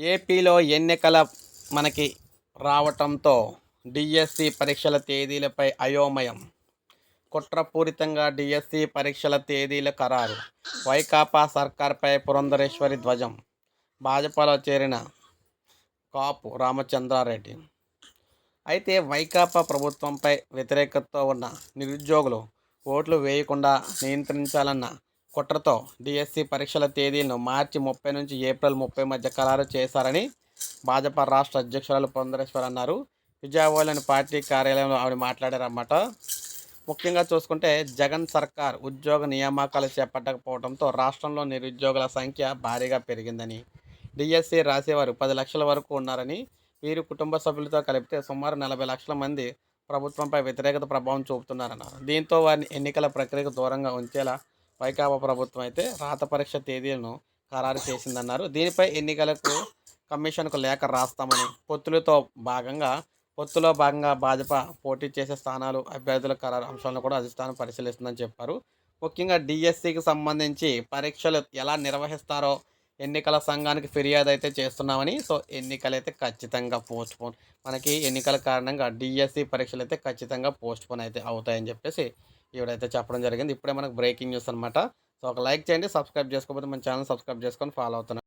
ఏపీలో ఎన్నికల మనకి రావటంతో డిఎస్సి పరీక్షల తేదీలపై అయోమయం. కుట్రపూరితంగా డిఎస్సి పరీక్షల తేదీల ఖరారు. వైకాపా సర్కార్పై పురంధరేశ్వరి ధ్వజం. భాజపాలో చేరిన కాపు రామచంద్రారెడ్డి. అయితే వైకాపా ప్రభుత్వంపై వ్యతిరేకతతో ఉన్న నిరుద్యోగులు ఓట్లు వేయకుండా నియంత్రించాలన్న కుట్రతో డిఎస్సి పరీక్షల తేదీలను మార్చి ముప్పై నుంచి ఏప్రిల్ ముప్పై మధ్య ఖరారు చేశారని భాజపా రాష్ట్ర అధ్యక్షురాలు పొందరేశ్వర్ అన్నారు. విజయవాడలోని పార్టీ కార్యాలయంలో ఆవిడ మాట్లాడారన్నమాట. ముఖ్యంగా చూసుకుంటే జగన్ సర్కార్ ఉద్యోగ నియామకాలు చేపట్టకపోవడంతో రాష్ట్రంలో నిరుద్యోగుల సంఖ్య భారీగా పెరిగిందని డిఎస్సి రాసేవారు పది లక్షల వరకు ఉన్నారని వీరు కుటుంబ సభ్యులతో కలిపితే సుమారు నలభై లక్షల మంది ప్రభుత్వంపై వ్యతిరేకత ప్రభావం చూపుతున్నారన్నారు. దీంతో వారిని ఎన్నికల ప్రక్రియకు దూరంగా ఉంచేలా వైకాపా ప్రభుత్వం అయితే రాత పరీక్ష తేదీలను ఖరారు చేసిందన్నారు. దీనిపై ఎన్నికలకు కమిషన్కు లేఖ రాస్తామని పొత్తులతో భాగంగా పొత్తులో భాగంగా భాజపా పోటీ చేసే స్థానాలు అభ్యర్థుల ఖరారు అంశాలను కూడా అధిష్టానం పరిశీలిస్తుందని చెప్పారు. ముఖ్యంగా డిఎస్సికి సంబంధించి పరీక్షలు ఎలా నిర్వహిస్తారో ఎన్నికల సంఘానికి ఫిర్యాదు అయితే చేస్తున్నామని సో ఎన్నికలు అయితే ఖచ్చితంగా పోస్ట్ పోన్ మనకి ఎన్నికల కారణంగా డిఎస్సి పరీక్షలు అయితే ఖచ్చితంగా పోస్ట్ పోన్ అయితే అవుతాయని చెప్పేసి ఈవిడైతే చెప్పడం జరిగింది. ఇప్పుడే మనకు బ్రేకింగ్ న్యూస్ అనమాట సో ఒక లైక్ చేయండి సబ్స్క్రైబ్ చేసుకోకపోతే మన ఛానల్ సబ్స్క్రైబ్ చేసుకొని ఫాలో అవుతున్నాను